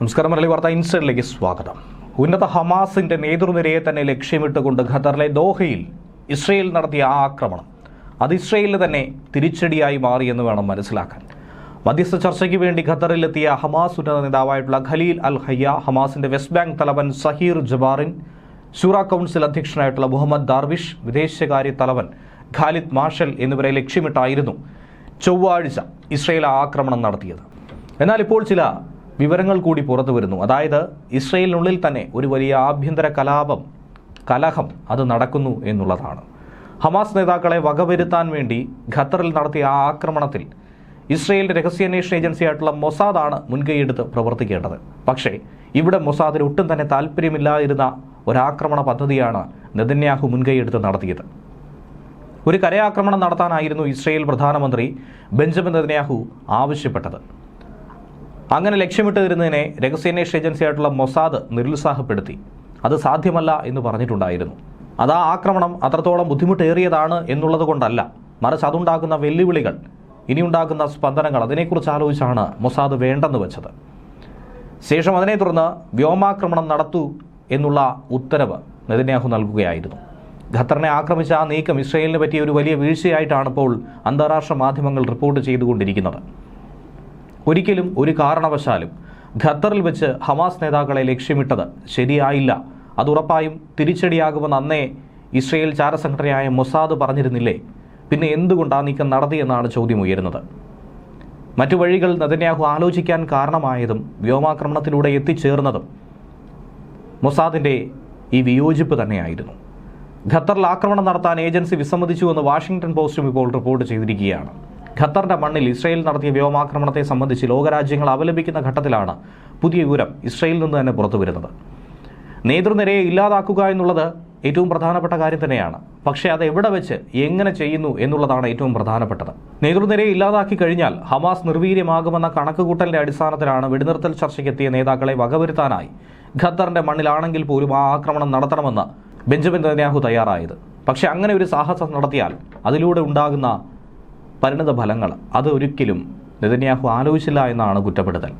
നമസ്കാരം മലയാളി വാർത്ത ഇൻസൈഡിലേക്ക് സ്വാഗതം. ഉന്നത ഹമാസിന്റെ നേതൃനിരയെ തന്നെ ലക്ഷ്യമിട്ടുകൊണ്ട് ഖത്തറിലെ ദോഹയിൽ ഇസ്രയേൽ നടത്തിയ ആ ആക്രമണം. അത് ഇസ്രയേലിന് തന്നെ തിരിച്ചടിയായി മാറിയെന്ന് വേണം മനസ്സിലാക്കാൻ. മധ്യസ്ഥ ചർച്ചയ്ക്ക് വേണ്ടി ഖത്തറിലെത്തിയ ഹമാസ് ഉന്നത നേതാവായിട്ടുള്ള ഖലീൽ അൽ ഹയ്യ ഹമാസിന്റെ വെസ്റ്റ് ബാങ്ക് തലവൻ സഹീർ ജബാറിൻ ഷൂറ കൗൺസിൽ അധ്യക്ഷനായിട്ടുള്ള മുഹമ്മദ് ദാർവിഷ് വിദേശകാര്യ തലവൻ ഖാലിദ് മാഷൽ എന്നിവരെ ലക്ഷ്യമിട്ടായിരുന്നു ചൊവ്വാഴ്ച ഇസ്രയേൽ ആക്രമണം നടത്തിയത്. എന്നാൽ ഇപ്പോൾ ചില വിവരങ്ങൾ കൂടി പുറത്തു വരുന്നു. അതായത് ഇസ്രയേലിനുള്ളിൽ തന്നെ ഒരു വലിയ ആഭ്യന്തര കലാപം കലഹം അത് നടക്കുന്നു എന്നുള്ളതാണ്. ഹമാസ് നേതാക്കളെ വകവരുത്താൻ വേണ്ടി ഖത്തറിൽ നടത്തിയ ആ ആക്രമണത്തിൽ ഇസ്രയേലിന്റെ രഹസ്യാന്വേഷണ ഏജൻസിയായിട്ടുള്ള മൊസാദാണ് മുൻകൈയെടുത്ത് പ്രവർത്തിക്കേണ്ടത്. പക്ഷേ ഇവിടെ മൊസാദിന് ഒട്ടും തന്നെ താല്പര്യമില്ലാതിരുന്ന ഒരാക്രമണ പദ്ധതിയാണ് നെതന്യാഹു മുൻകൈയെടുത്ത് നടത്തിയത്. ഒരു കരയാക്രമണം നടത്താനായിരുന്നു ഇസ്രയേൽ പ്രധാനമന്ത്രി ബെഞ്ചമിൻ നെതന്യാഹു ആവശ്യപ്പെട്ടത്. അങ്ങനെ ലക്ഷ്യമിട്ടിരുന്നതിനെ രഹസ്യാന്വേഷണ ഏജൻസിയായിട്ടുള്ള മൊസാദ് നിരുത്സാഹപ്പെടുത്തി. അത് സാധ്യമല്ല എന്ന് പറഞ്ഞിട്ടുണ്ടായിരുന്നു. അത് ആ ആക്രമണം അത്രത്തോളം ബുദ്ധിമുട്ടേറിയതാണ് എന്നുള്ളത് കൊണ്ടല്ല. മറിച്ച് അതുണ്ടാക്കുന്ന വെല്ലുവിളികൾ ഇനിയുണ്ടാക്കുന്ന സ്പന്ദനങ്ങൾ അതിനെക്കുറിച്ച് ആലോചിച്ചാണ് മൊസാദ് വേണ്ടെന്ന് വെച്ചത്. ശേഷം അതിനെ തുടർന്ന് വ്യോമാക്രമണം നടത്തൂ എന്നുള്ള ഉത്തരവ് നെതന്യാഹു നൽകുകയായിരുന്നു. ഖത്തറിനെ ആക്രമിച്ച ആ നീക്കം ഇസ്രയേലിന് പറ്റിയ ഒരു വലിയ വീഴ്ചയായിട്ടാണ് ഇപ്പോൾ അന്താരാഷ്ട്ര മാധ്യമങ്ങൾ റിപ്പോർട്ട് ചെയ്തുകൊണ്ടിരിക്കുന്നത്. ഒരിക്കലും ഒരു കാരണവശാലും ഖത്തറിൽ വെച്ച് ഹമാസ് നേതാക്കളെ ലക്ഷ്യമിട്ടത് ശരിയായില്ല. അത് ഉറപ്പായും തിരിച്ചടിയാകുമെന്ന് അന്നേ ഇസ്രയേൽ ചാരസംഘടനയായ മൊസാദ് പറഞ്ഞിരുന്നില്ലേ? പിന്നെ എന്തുകൊണ്ട് ആ നീക്കം നടത്തിയെന്നാണ് ചോദ്യം ഉയരുന്നത്. മറ്റു വഴികൾ നെതന്യാഹു ആലോചിക്കാൻ കാരണമായതും വ്യോമാക്രമണത്തിലൂടെ എത്തിച്ചേർന്നതും മൊസാദിന്റെ ഈ വിയോജിപ്പ് തന്നെയായിരുന്നു. ഖത്തറിൽ ആക്രമണം നടത്താൻ ഏജൻസി വിസമ്മതിച്ചുവെന്ന് വാഷിംഗ്ടൺ പോസ്റ്റും ഇപ്പോൾ റിപ്പോർട്ട് ചെയ്തിരിക്കുകയാണ്. ഖത്തറിന്റെ മണ്ണിൽ ഇസ്രയേൽ നടത്തിയ വ്യോമാക്രമണത്തെ സംബന്ധിച്ച് ലോകരാജ്യങ്ങൾ അപലപിക്കുന്ന ഘട്ടത്തിലാണ് പുതിയ വിവരം ഇസ്രയേലിൽ നിന്ന് തന്നെ പുറത്തു വരുന്നത് നേതൃനിരയെ ഇല്ലാതാക്കുക എന്നുള്ളത് ഏറ്റവും പ്രധാനപ്പെട്ട കാര്യം തന്നെയാണ്. പക്ഷേ അത് എവിടെ വെച്ച് എങ്ങനെ ചെയ്യുന്നു എന്നുള്ളതാണ് ഏറ്റവും പ്രധാനപ്പെട്ടത്. നേതൃനിരയെ ഇല്ലാതാക്കി കഴിഞ്ഞാൽ ഹമാസ് നിർവീര്യമാകുമെന്ന കണക്കുകൂട്ടലിന്റെ അടിസ്ഥാനത്തിലാണ് വെടിനിർത്തൽ ചർച്ചയ്ക്കെത്തിയ നേതാക്കളെ വകവരുത്താനായി ഖത്തറിന്റെ മണ്ണിലാണെങ്കിൽ പോലും ആ ആക്രമണം നടത്തണമെന്ന് ബെഞ്ചമിൻ നെതന്യാഹു തയ്യാറായത്. പക്ഷേ അങ്ങനെ ഒരു സാഹസം നടത്തിയാൽ അതിലൂടെ ഉണ്ടാകുന്ന പരിണിത ഫലങ്ങൾ അത് ഒരിക്കലും നെതന്യാഹു ആലോചിച്ചില്ല എന്നാണ് കുറ്റപ്പെടുത്തൽ.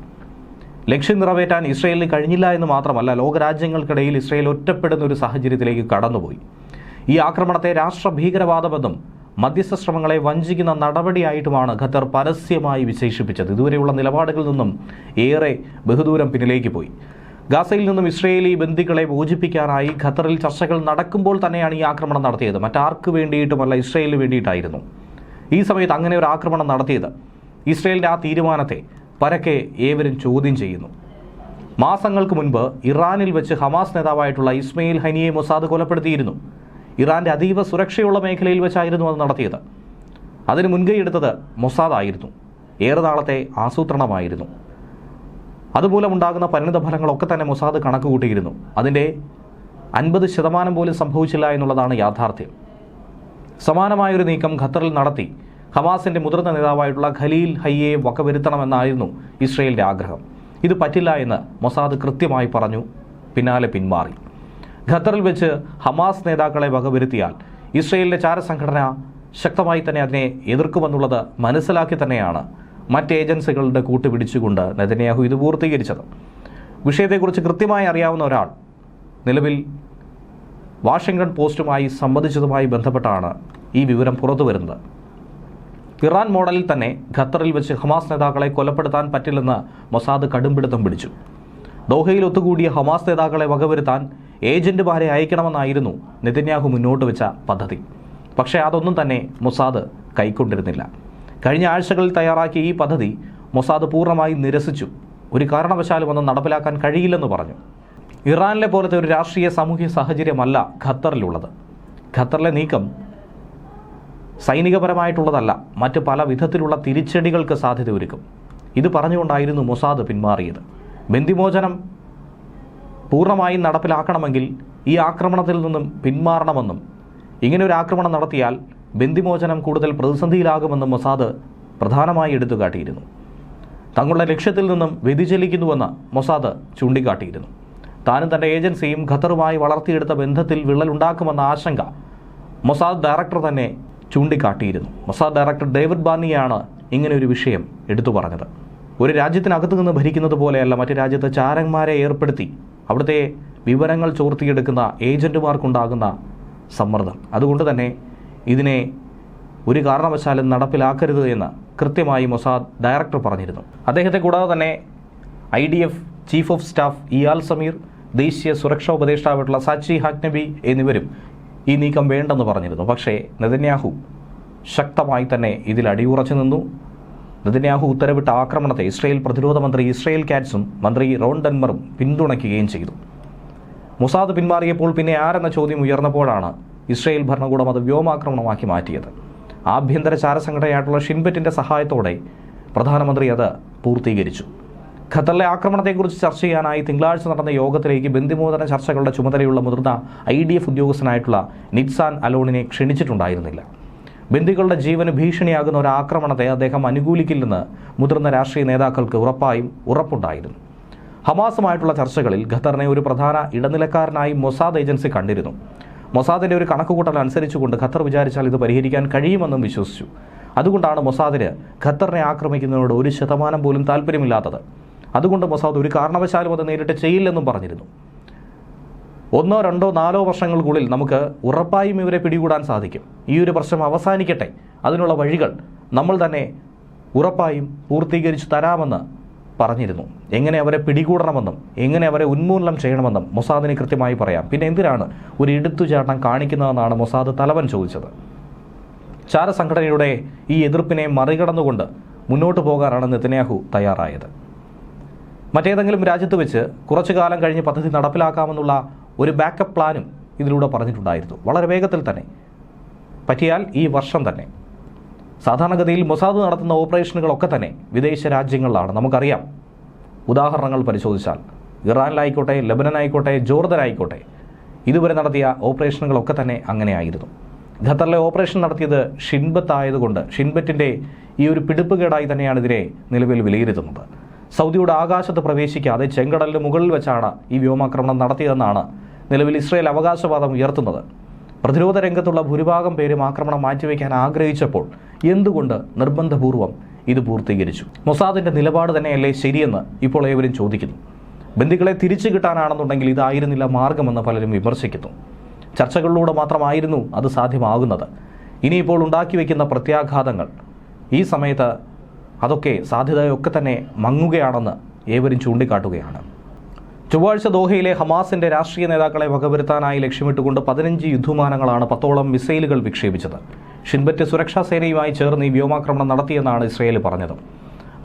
ലക്ഷ്യം നിറവേറ്റാൻ ഇസ്രയേലിന് കഴിഞ്ഞില്ല എന്ന് മാത്രമല്ല ലോകരാജ്യങ്ങൾക്കിടയിൽ ഇസ്രയേൽ ഒറ്റപ്പെടുന്ന ഒരു സാഹചര്യത്തിലേക്ക് കടന്നുപോയി. ഈ ആക്രമണത്തെ രാഷ്ട്ര ഭീകരവാദമെന്നും മധ്യസ്ഥ ശ്രമങ്ങളെ വഞ്ചിക്കുന്ന നടപടിയായിട്ടുമാണ് ഖത്തർ പരസ്യമായി വിശേഷിപ്പിച്ചത്. ഇതുവരെയുള്ള നിലപാടുകളിൽ നിന്നും ഏറെ ബഹുദൂരം പിന്നിലേക്ക് പോയി. ഗാസയിൽ നിന്നും ഇസ്രയേലി ബന്ദികളെ മോചിപ്പിക്കാനായി ഖത്തറിൽ ചർച്ചകൾ നടക്കുമ്പോൾ തന്നെയാണ് ഈ ആക്രമണം നടത്തിയത്. മറ്റാർക്ക് വേണ്ടിയിട്ടുമല്ല ഇസ്രയേലിന് വേണ്ടിയിട്ടായിരുന്നു. ഈ സമയത്ത് അങ്ങനെ ഒരു ആക്രമണം നടത്തിയത്. ഇസ്രയേലിന്റെ ആ തീരുമാനത്തെ പരക്കെ ഏവരും ചോദ്യം ചെയ്യുന്നു. മാസങ്ങൾക്ക് മുൻപ് ഇറാനിൽ വെച്ച് ഹമാസ് നേതാവായിട്ടുള്ള ഇസ്മയിൽ ഹനിയെ മൊസാദ് കൊലപ്പെടുത്തിയിരുന്നു. ഇറാന്റെ അതീവ സുരക്ഷയുള്ള മേഖലയിൽ വെച്ചായിരുന്നു അത് നടത്തിയത്. അതിന് മുൻകൈയെടുത്തത് മൊസാദായിരുന്നു ഏറെ നാളത്തെ ആസൂത്രണമായിരുന്നു. അതുമൂലമുണ്ടാകുന്ന പരിണിത ഫലങ്ങളൊക്കെ തന്നെ മൊസാദ് കണക്ക് കൂട്ടിയിരുന്നു അതിന്റെ അൻപത് ശതമാനം പോലും സംഭവിച്ചില്ല എന്നുള്ളതാണ് യാഥാർത്ഥ്യം. സമാനമായൊരു നീക്കം ഖത്തറിൽ നടത്തി. ഹമാസിന്റെ മുതിർന്ന നേതാവായിട്ടുള്ള ഖലീൽ ഹയ്യെ വകവരുത്തണമെന്നായിരുന്നു ഇസ്രയേലിന്റെ ആഗ്രഹം. ഇത് പറ്റില്ല എന്ന് മൊസാദ് കൃത്യമായി പറഞ്ഞു പിന്നാലെ പിന്മാറി. ഖത്തറിൽ വെച്ച് ഹമാസ് നേതാക്കളെ വകവരുത്തിയാൽ ഇസ്രയേലിന്റെ ചാരസംഘടന ശക്തമായി തന്നെ അതിനെ എതിർക്കുമെന്നുള്ളത് മനസ്സിലാക്കി തന്നെയാണ് മറ്റ് ഏജൻസികളുടെ കൂട്ടുപിടിച്ചുകൊണ്ട് നെതന്യാഹു ഇത് പൂർത്തീകരിച്ചത്. വിഷയത്തെക്കുറിച്ച് കൃത്യമായി അറിയാവുന്ന ഒരാൾ നിലവിൽ വാഷിംഗ്ടൺ പോസ്റ്റുമായി സംബന്ധിച്ചതുമായി ബന്ധപ്പെട്ടാണ് ഈ വിവരം പുറത്തു വരുന്നത് ഇറാൻ മോഡലിൽ തന്നെ ഖത്തറിൽ വെച്ച് ഹമാസ് നേതാക്കളെ കൊലപ്പെടുത്താൻ പറ്റില്ലെന്ന് മൊസാദ് കടുംപിടുത്തം പിടിച്ചു. ദോഹയിൽ ഒത്തുകൂടിയ ഹമാസ് നേതാക്കളെ വകവരുത്താൻ ഏജന്റുമാരെ അയക്കണമെന്നായിരുന്നു നെതന്യാഹു മുന്നോട്ട് വെച്ച പദ്ധതി. പക്ഷേ അതൊന്നും തന്നെ മൊസാദ് കൈക്കൊണ്ടിരുന്നില്ല. കഴിഞ്ഞ ആഴ്ചകളിൽ തയ്യാറാക്കിയ ഈ പദ്ധതി മൊസാദ് പൂർണമായി നിരസിച്ചു. ഒരു കാരണവശാലും ഒന്നും നടപ്പിലാക്കാൻ കഴിയില്ലെന്ന് പറഞ്ഞു. ഇറാനിലെ പോലത്തെ ഒരു രാഷ്ട്രീയ സാമൂഹ്യ സാഹചര്യമല്ല ഖത്തറിലുള്ളത്. ഖത്തറിലെ നീക്കം സൈനികപരമായിട്ടുള്ളതല്ല മറ്റ് പല വിധത്തിലുള്ള തിരിച്ചടികൾക്ക് സാധ്യത ഒരുക്കും ഇത് പറഞ്ഞുകൊണ്ടായിരുന്നു മൊസാദ് പിന്മാറിയത്. ബന്ദിമോചനം പൂർണമായും നടപ്പിലാക്കണമെങ്കിൽ ഈ ആക്രമണത്തിൽ നിന്നും പിന്മാറണമെന്നും ഇങ്ങനെ ഒരു ആക്രമണം നടത്തിയാൽ ബന്ദിമോചനം കൂടുതൽ പ്രതിസന്ധിയിലാകുമെന്നും മൊസാദ് പ്രധാനമായി എടുത്തുകാട്ടിയിരുന്നു. തങ്ങളുടെ ലക്ഷ്യത്തിൽ നിന്നും വ്യതിചലിക്കുന്നുവെന്ന് മൊസാദ് ചൂണ്ടിക്കാട്ടിയിരുന്നു. താനും തന്റെ ഏജൻസിയും ഖത്തറുമായി വളർത്തിയെടുത്ത ബന്ധത്തിൽ വിള്ളലുണ്ടാക്കുമെന്ന ആശങ്ക മൊസാദ് ഡയറക്ടർ തന്നെ ചൂണ്ടിക്കാട്ടിയിരുന്നു. മൊസാദ് ഡയറക്ടർ ഡേവിഡ് ബാനിയാണ് ഇങ്ങനെ ഒരു വിഷയം എടുത്തു പറഞ്ഞത്. ഒരു രാജ്യത്തിനകത്ത് നിന്ന് ഭരിക്കുന്നത് പോലെയല്ല മറ്റു രാജ്യത്തെ ചാരന്മാരെ ഏർപ്പെടുത്തി അവിടുത്തെ വിവരങ്ങൾ ചോർത്തിയെടുക്കുന്ന ഏജന്റുമാർക്കുണ്ടാകുന്ന സമ്മർദ്ദം. അതുകൊണ്ട് തന്നെ ഇതിനെ ഒരു കാരണവശാലും നടപ്പിലാക്കരുത് എന്ന് കൃത്യമായി മൊസാദ് ഡയറക്ടർ പറഞ്ഞിരുന്നു. അദ്ദേഹത്തെ കൂടാതെ തന്നെ I D F chief of staff Eyal Zamir ദേശീയ സുരക്ഷാ ഉപദേഷ്ടാവായിട്ടുള്ള സാച്ചി ഹാക്നബി എന്നിവരും ഈ നീക്കം വേണ്ടെന്ന് പറഞ്ഞിരുന്നു. പക്ഷേ നെതന്യാഹു ശക്തമായി തന്നെ ഇതിൽ അടിയുറച്ചു നിന്നു. നെതന്യാഹു ഉത്തരവിട്ട ആക്രമണത്തെ ഇസ്രയേൽ പ്രതിരോധ മന്ത്രി ഇസ്രയേൽ കാറ്റ്സും മന്ത്രി റോൺ ഡെൻമറും പിന്തുണയ്ക്കുകയും ചെയ്തു. മുസാദ് പിന്മാറിയപ്പോൾ പിന്നെ ആരെന്ന ചോദ്യം ഉയർന്നപ്പോഴാണ് ഇസ്രയേൽ ഭരണകൂടം അത് വ്യോമാക്രമണമാക്കി മാറ്റിയത്. ആഭ്യന്തര ചാരസംഘടനയായിട്ടുള്ള ഷിൻബറ്റിന്റെ സഹായത്തോടെ പ്രധാനമന്ത്രി അത് പൂർത്തീകരിച്ചു. ഖത്തറിലെ ആക്രമണത്തെക്കുറിച്ച് ചർച്ച ചെയ്യാനായി തിങ്കളാഴ്ച നടന്ന യോഗത്തിലേക്ക് ബന്ധിമോദന ചർച്ചകളുടെ ചുമതലയുള്ള മുതിർന്ന ഐ ഡി എഫ് ഉദ്യോഗസ്ഥനായിട്ടുള്ള നിറ്റ്സാൻ അലോണിനെ ക്ഷണിച്ചിട്ടുണ്ടായിരുന്നില്ല. ബന്ധുക്കളുടെ ജീവന് ഭീഷണിയാകുന്ന ഒരു ആക്രമണത്തെ അദ്ദേഹം അനുകൂലിക്കില്ലെന്ന് മുതിർന്ന രാഷ്ട്രീയ നേതാക്കൾക്ക് ഉറപ്പായും ഉറപ്പുണ്ടായിരുന്നു. ഹമാസുമായിട്ടുള്ള ചർച്ചകളിൽ ഖത്തറിനെ ഒരു പ്രധാന ഇടനിലക്കാരനായി മൊസാദ് ഏജൻസി കണ്ടിരുന്നു. മൊസാദിന്റെ ഒരു കണക്കുകൂട്ടൽ അനുസരിച്ചുകൊണ്ട് ഖത്തർ വിചാരിച്ചാൽ ഇത് പരിഹരിക്കാൻ കഴിയുമെന്നും വിശ്വസിച്ചു. അതുകൊണ്ടാണ് മൊസാദിന് ഖത്തറിനെ ആക്രമിക്കുന്നതിനോട് ഒരു ശതമാനം പോലും താല്പര്യമില്ലാത്തത് അതുകൊണ്ട് മൊസാദ് ഒരു കാരണവശാലും അത് നേരിട്ട് ചെയ്യില്ലെന്നും പറഞ്ഞിരുന്നു. ഒന്നോ രണ്ടോ നാലോ വർഷങ്ങൾക്കുള്ളിൽ നമുക്ക് ഉറപ്പായും ഇവരെ പിടികൂടാൻ സാധിക്കും. ഈ ഒരു പ്രശ്നം അവസാനിക്കട്ടെ. അതിനുള്ള വഴികൾ നമ്മൾ തന്നെ ഉറപ്പായും പൂർത്തീകരിച്ചു തരാമെന്ന് പറഞ്ഞിരുന്നു. എങ്ങനെ അവരെ പിടികൂടണമെന്നും എങ്ങനെ അവരെ ഉന്മൂലനം ചെയ്യണമെന്നും മൊസാദിനെ കൃത്യമായി പറയാം. പിന്നെ എന്തിനാണ് ഒരു എടുത്തുചാട്ടം കാണിക്കുന്നതെന്നാണ് മൊസാദ് തലവൻ ചോദിച്ചത്. ചാരസംഘടനയുടെ ഈ എതിർപ്പിനെ മറികടന്നുകൊണ്ട് മുന്നോട്ട് പോകാനാണ് നെതന്യാഹു തയ്യാറായത്. മറ്റേതെങ്കിലും രാജ്യത്ത് വെച്ച് കുറച്ചു കാലം കഴിഞ്ഞ് പദ്ധതി നടപ്പിലാക്കാമെന്നുള്ള ഒരു ബാക്കപ്പ് പ്ലാനും ഇതിലൂടെ പറഞ്ഞിട്ടുണ്ടായിരുന്നു. വളരെ വേഗത്തിൽ തന്നെ. പറ്റിയാൽ ഈ വർഷം തന്നെ. സാധാരണഗതിയിൽ മൊസാദ് നടത്തുന്ന ഓപ്പറേഷനുകളൊക്കെ തന്നെ വിദേശ രാജ്യങ്ങളിലാണ്. നമുക്കറിയാം. ഉദാഹരണങ്ങൾ പരിശോധിച്ചാൽ ഇറാനിലായിക്കോട്ടെ ലബനനായിക്കോട്ടെ ജോർദനായിക്കോട്ടെ ഇതുവരെ നടത്തിയ ഓപ്പറേഷനുകളൊക്കെ തന്നെ അങ്ങനെയായിരുന്നു. ഖത്തറിലെ ഓപ്പറേഷൻ നടത്തിയത് ഷിൻബത്ത് ആയതുകൊണ്ട് ഷിൻബറ്റിന്റെ ഈ ഒരു പിടിപ്പുകേടായി തന്നെയാണ് ഇതിനെ നിലവിൽ വിലയിരുത്തുന്നത്. സൗദിയുടെ ആകാശത്ത് പ്രവേശിക്കാതെ ചെങ്കടലിന് മുകളിൽ വെച്ചാണ് ഈ വ്യോമാക്രമണം നടത്തിയതെന്നാണ് നിലവിൽ ഇസ്രയേൽ അവകാശവാദം ഉയർത്തുന്നത്. പ്രതിരോധ രംഗത്തുള്ള ഭൂരിഭാഗം പേരും ആക്രമണം മാറ്റിവെക്കാൻ ആഗ്രഹിച്ചപ്പോൾ എന്തുകൊണ്ട് നിർബന്ധപൂർവം ഇത് പൂർത്തീകരിച്ചു? മൊസാദിന്റെ നിലപാട് തന്നെയല്ലേ ശരിയെന്ന് ഇപ്പോൾ ഏവരും ചോദിക്കുന്നു. ബന്ധുക്കളെ തിരിച്ചു കിട്ടാനാണെന്നുണ്ടെങ്കിൽ ഇതായിരുന്നില്ല മാർഗമെന്ന് പലരും വിമർശിക്കുന്നു. ചർച്ചകളിലൂടെ മാത്രമായിരുന്നു അത് സാധ്യമാകുന്നത്. ഇനിയിപ്പോൾ ഉണ്ടാക്കി വയ്ക്കുന്ന പ്രത്യാഘാതങ്ങൾ ഈ സമയത്ത് അതൊക്കെ സാധ്യതയൊക്കെ തന്നെ മങ്ങുകയാണെന്ന് ഏവരും ചൂണ്ടിക്കാട്ടുകയാണ്. ചൊവ്വാഴ്ച ദോഹയിലെ ഹമാസിന്റെ രാഷ്ട്രീയ നേതാക്കളെ വകവരുത്താനായി ലക്ഷ്യമിട്ടുകൊണ്ട് പതിനഞ്ച് യുദ്ധവിമാനങ്ങളാണ് പത്തോളം മിസൈലുകൾ വിക്ഷേപിച്ചത്. ഷിൻബറ്റ് സുരക്ഷാ സേനയുമായി ചേർന്ന് ഈ വ്യോമാക്രമണം നടത്തിയെന്നാണ് ഇസ്രയേൽ പറഞ്ഞത്.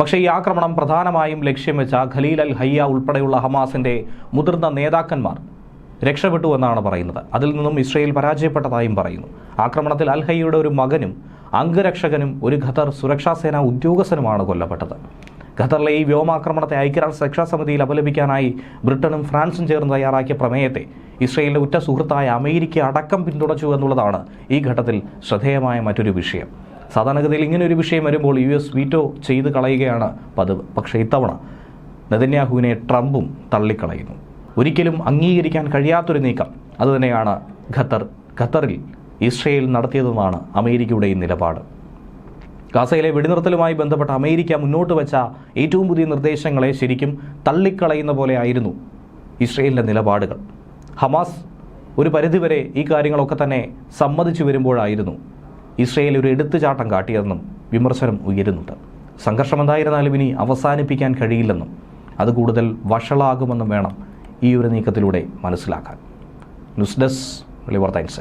പക്ഷേ ഈ ആക്രമണം പ്രധാനമായും ലക്ഷ്യം വെച്ച ഖലീൽ അൽ ഹയ്യ ഉൾപ്പെടെയുള്ള ഹമാസിന്റെ മുതിർന്ന നേതാക്കന്മാർ രക്ഷപ്പെട്ടു എന്നാണ് പറയുന്നത്. അതിൽ നിന്നും ഇസ്രയേൽ പരാജയപ്പെട്ടതായും പറയുന്നു. ആക്രമണത്തിൽ അൽ ഹയ്യയുടെ ഒരു മകനും അംഗരക്ഷകനും ഒരു ഖത്തർ സുരക്ഷാ സേനാ ഉദ്യോഗസ്ഥനുമാണ് കൊല്ലപ്പെട്ടത്. ഖത്തറിലെ ഈ വ്യോമാക്രമണത്തെ ഐക്യരാഷ്ട്ര സുരക്ഷാ സമിതിയിൽ അപലപിക്കാനായി ബ്രിട്ടനും ഫ്രാൻസും ചേർന്ന് തയ്യാറാക്കിയ പ്രമേയത്തെ ഇസ്രയേലിന്റെ ഉറ്റ സുഹൃത്തായ അമേരിക്ക അടക്കം പിന്തുണച്ചു എന്നുള്ളതാണ് ഈ ഘട്ടത്തിൽ ശ്രദ്ധേയമായ മറ്റൊരു വിഷയം. സാധാരണഗതിയിൽ ഇങ്ങനെ ഒരു വിഷയം വരുമ്പോൾ യു എസ് വീറ്റോ ചെയ്ത് കളയുകയാണ് പതിവ്. പക്ഷേ ഇത്തവണ നെതന്യാഹുവിനെ ട്രംപും തള്ളിക്കളയുന്നു. ഒരിക്കലും അംഗീകരിക്കാൻ കഴിയാത്തൊരു നീക്കം. അതുതന്നെയാണ് ഖത്തർ ഖത്തറിൽ ഇസ്രയേൽ നടത്തിയതെന്നാണ് അമേരിക്കയുടെ ഈ നിലപാട്. ഗാസയിലെ വെടിനിർത്തലുമായി ബന്ധപ്പെട്ട അമേരിക്ക മുന്നോട്ട് വെച്ച ഏറ്റവും പുതിയ നിർദ്ദേശങ്ങളെ ശരിക്കും തള്ളിക്കളയുന്ന പോലെ ആയിരുന്നു ഇസ്രയേലിന്റെ നിലപാടുകൾ. ഹമാസ് ഒരു പരിധിവരെ ഈ കാര്യങ്ങളൊക്കെ തന്നെ സമ്മതിച്ചു വരുമ്പോഴായിരുന്നു ഇസ്രയേൽ ഒരു എടുത്തുചാട്ടം കാട്ടിയതെന്നും വിമർശനം ഉയരുന്നുണ്ട്. സംഘർഷം എന്തായിരുന്നാലും ഇനി അവസാനിപ്പിക്കാൻ കഴിയില്ലെന്നും അത് കൂടുതൽ വഷളാകുമെന്നും വേണം ഈ ഒരു നീക്കത്തിലൂടെ മനസ്സിലാക്കാൻ. News desk വെളിവാർത്ത times